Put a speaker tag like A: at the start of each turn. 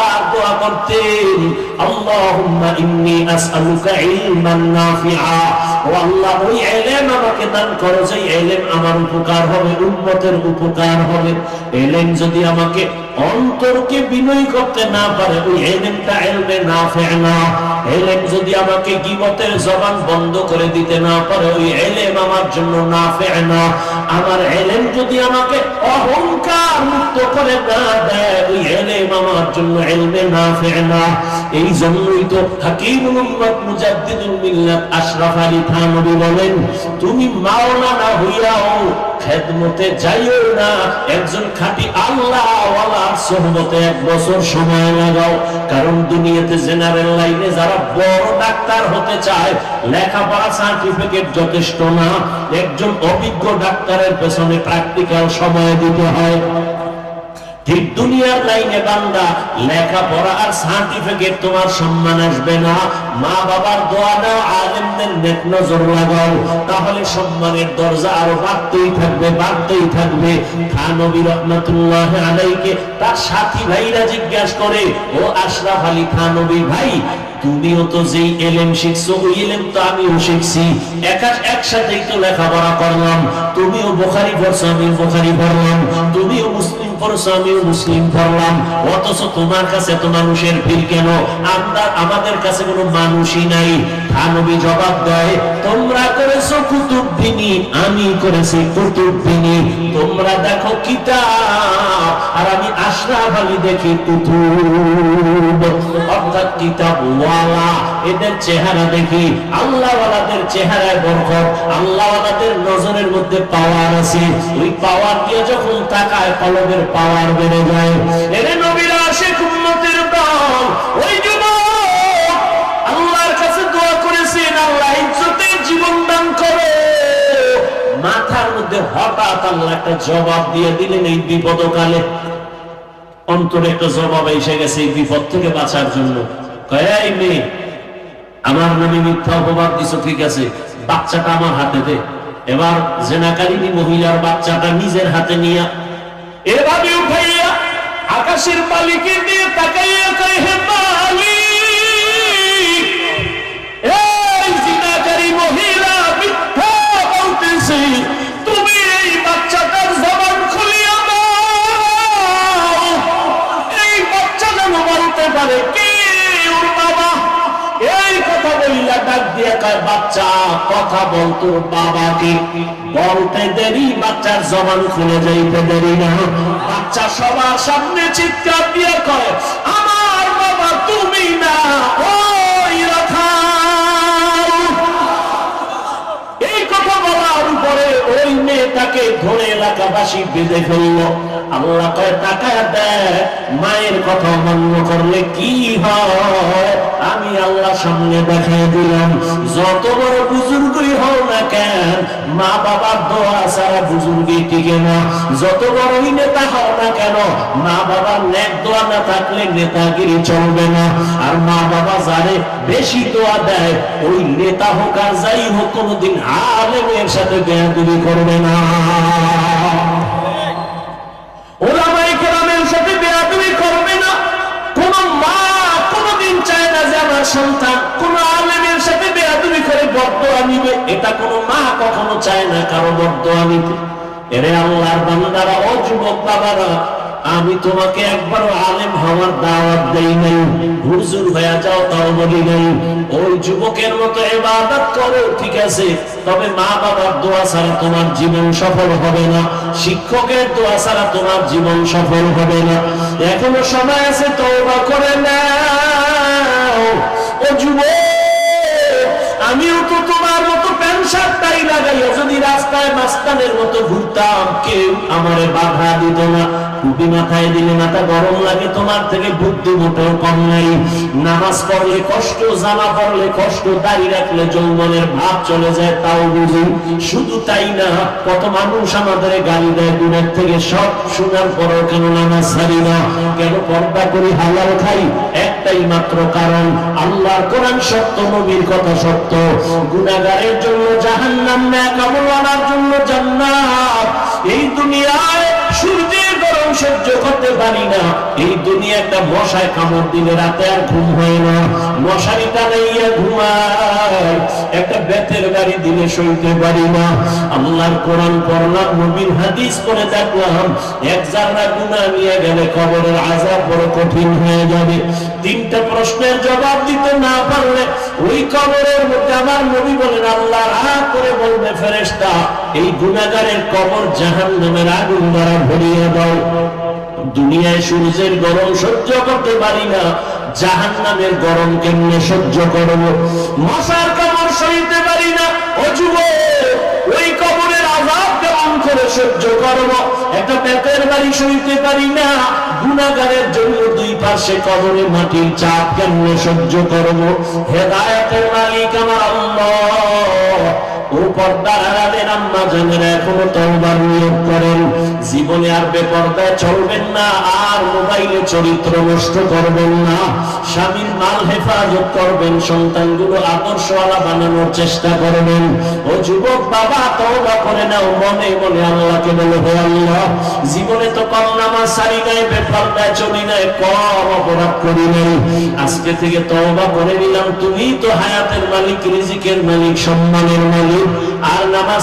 A: বারবার দোয়া করতেন। আল্লাহুম্মা ইন্নী ওই ইলম আমাকে দান করো যে ইলম আমার উপকার হবে, উম্মতের উপকার হবে। ইলম যদি আমাকে অন্তরকে বিনয় করতে না পারে, ওই ইলমটা ইলমে নাফি না। ইলম যদি আমাকে গীবতের জবান বন্ধ করে দিতে না পারে, ওই ইলম আমার জন্য না আমার ইলম যদি আমাকে অহংকার মুক্ত করে না দেয়, ওই ইলম আমার জন্য নাফি না এই জন্যই তো হাকিমুল উম্মত মুজাদ্দিদুল মিল্লাত আশরাফ আলী থানবী বলেন, তুমি মাওলানা হইয়াও খেদমতে যাইও না। একজন খাঁটি আল্লাহ ওয়ালার সোহবতে এক বছর সময় লাগাও। কারণ দুনিয়াতে জেনারেল লাইনে যারা বড় ডাক্তার হতে চায়, লেখাপড়া সার্টিফিকেট যথেষ্ট না। একজন অভিজ্ঞ ডাক্তারের পেছনে প্র্যাকটিক্যাল সময় দিতে হয়। ঠিক দুনিয়ার লাইনে বান্দা, লেখাপড়া আর সার্টিফিকেট তোমার সম্মান আসবে না। মা বাবার দোয়া নাও আলেমদের নেক নজর লাগাও, তাহলে সম্মানের দরজা আরও বাড়তেই থাকবে বাড়তেই থাকবে। থানবী রহমতুল্লাহ আলাইকে তার সাথী ভাইরা জিজ্ঞাসা করে, ও আশরাফ আলী থানবী ভাই, তুমিও তো যেই এলেম শিখছো, ওই এলেম তো আমিও শিখছি। একা একসাথেই তো লেখাপড়া করলাম, তুমিও বোখারি পড়ছো, আমিও বোখারি পড়লাম, তুমিও মুসলিম জবাব দেয়, তোমরা করেছ কুতুববিনী আমি করেছি কুতুববিনী তোমরা দেখো কিতাব, আর আমি আশরাফ আলী দেখি কুতুব। অর্থাৎ কিতাব এদের চেহারা দেখি আল্লাহওয়ালাদের চেহারায় বরকত আল্লাহওয়ালাদের নজরের মধ্যে পাওয়ার আছে। ওই পাওয়ার দিয়ে যখন তাকায় কলমের পাওয়ার বেড়ে যায়। এরে নবীরা আসে উম্মতের দল ওই যুবক আল্লাহর কাছে দোয়া করেছেন আল্লাহ ইজ্জতের জীবন দান করো। মাথার মধ্যে হঠাৎ আল্লাহ একটা জবাব দিয়ে দিলেন এই বিপদকালে। অন্তরে একটা জবাব এসে গেছে এই বিপদ থেকে বাঁচার জন্য। কয়, এই মেয়ে আমার নামে মিথ্যা অপবাদ দিছ, ঠিক আছে, বাচ্চাটা আমার হাতে দে। এবার জেনাকারিনী মহিলার বাচ্চাটা নিজের হাতে নিয়ে, এভাবে উঠাইয়া আকাশের মালিকের দিয়ে তাকাইয়া হে মালিক বাচ্চা, কথা বলতো বাবাকে। বলতে দেরি, বাচ্চার জবান খুলে যাইতে দেরি না। বাচ্চা সবার সামনে চিৎকার দিয়ে কয়, আমার বাবা তুমি না ওই মেয়েটাকে ধরে এলাকাবাসী বেঁধে ফেলল। আল্লাহ কয়, টাকা দেয় মায়ের কথা মান্য করলে কি হয়? আমি আল্লাহ সামনে দেখাই দিলাম, যত বড় বুজুর্গই হও না কেন মা বাবার দোয়া ছাড়া বুজুর্গি টিকে না। যত বড়ই নেতা হও না কেন মা বাবার নেক দোয়া না থাকলে নেতাগিরি চলবে না। আর মা বাবা যারে বেশি দোয়া দেয়, ওই নেতা হোক আর যাই হোক, কোনোদিন আলেমের সাথে বেয়াদুরি করবে না। সন্তান কোন আলেমের সাথে বেয়াদবি করে বর্তমান নিবে। এটা কোন মা কখনো চায় না, কারও বর্তমান নিতে। এরে আল্লাহর বান্দারা, ও যুবক বাবারা আমি তোমাকে একবার আলেম হওয়ার দাওয়াত দেই নাই। হুজুর হয়ে যাও, তাও বলি নাই। ওই যুবকের মতো ইবাদত করো, ঠিক আছে। তবে মা বাবার দোয়া ছাড়া তোমার জীবন সফল হবে না। শিক্ষকের দোয়া ছাড়া তোমার জীবন সফল হবে না। এখনও সময় আছে তওবা করে মাস্তানের মতো ঘুরতাম, কেউ আমারে বাধা দিত না। টুপি মাথায় দিলে মাথা গরম লাগে, তোমার থেকে বুদ্ধি মোটেও কম নাই। নামাজ পড়লে কষ্ট, জামা পড়লে কষ্ট, দাড়ি রাখলে যৌবনের ভাব চলে যায়, তাও বুঝি। শুধু তাই না, কত মানুষ আমাদের গালি দেয়, দূরের থেকে সব শোনার পরও কেন নামাজ ছাড়ি না? কেন পর্দা করি, হালাল খাই? একটাই মাত্র কারণ, আল্লাহর কোরআন সত্য, নবীর কথা সত্য। গুণাগারের জন্য জাহান্নাম না কামলানার জন্য জান্নাত। এই দুনিয়ায় মশায় কামড় দিলে রাতে আর ঘুম হয় না। মশারি টানাইয়া ঘুমায়। একটা বেতের গাড়ি দিলে সইতে পারি না। আল্লাহর কোরআন পড়লাম নবীর হাদিস পড়ে দেখলাম। এক জানা গুণা নিয়ে গেলে কবরের আজাব বড় কঠিন হয়ে যাবে। তিনটা প্রশ্নের জবাব দিতে না পারলে ওই কবরের মধ্যে আমার নবী বলেন, আল্লাহ রাগ করে বলবে, ফেরেশতা, এই গুণাগারের কবর জাহান নামের আগুন দ্বারা ভরিয়ে দাও। দুনিয়ায় সূর্যের গরম সহ্য করতে পারি না জাহান নামের গরম কেমনে সহ্য করব? মশার কামড় সইতে পারি না, ও যুবক, ওই কবরের আজাব কেমন করে সহ্য করব? একটা পেটের বাড়ি সইতে পারি না গুণাগারের জন্য দুই পাশে কবরে মাটির চাপ কেমনে সহ্য করব? হেদায়েতের মালিক আমার আল্লাহ, ও পর্দার আম্মা এখনও নিয়োগ করেন। জীবনে আর চলবেন না, আর মোবাইলে চরিত্র নষ্ট করবেন না। স্বামীর মাল হেফাজত করবেন, সন্তানগুলো বানানোর চেষ্টা করবেন। ও যুবক, বাবা করে নাও, মনে মনে আল্লাহকে বলো, হে আল্লাহ, জীবনে তো কম নামাজ সারি নাই, বেপর্দায় চলি নাই, কম অপরাধ করি নাই। আজকে থেকে তওবা করে নিলাম তুমি তো হায়াতের মালিক, রিজিকের মালিক, সম্মানের মালিক। আর নামাজ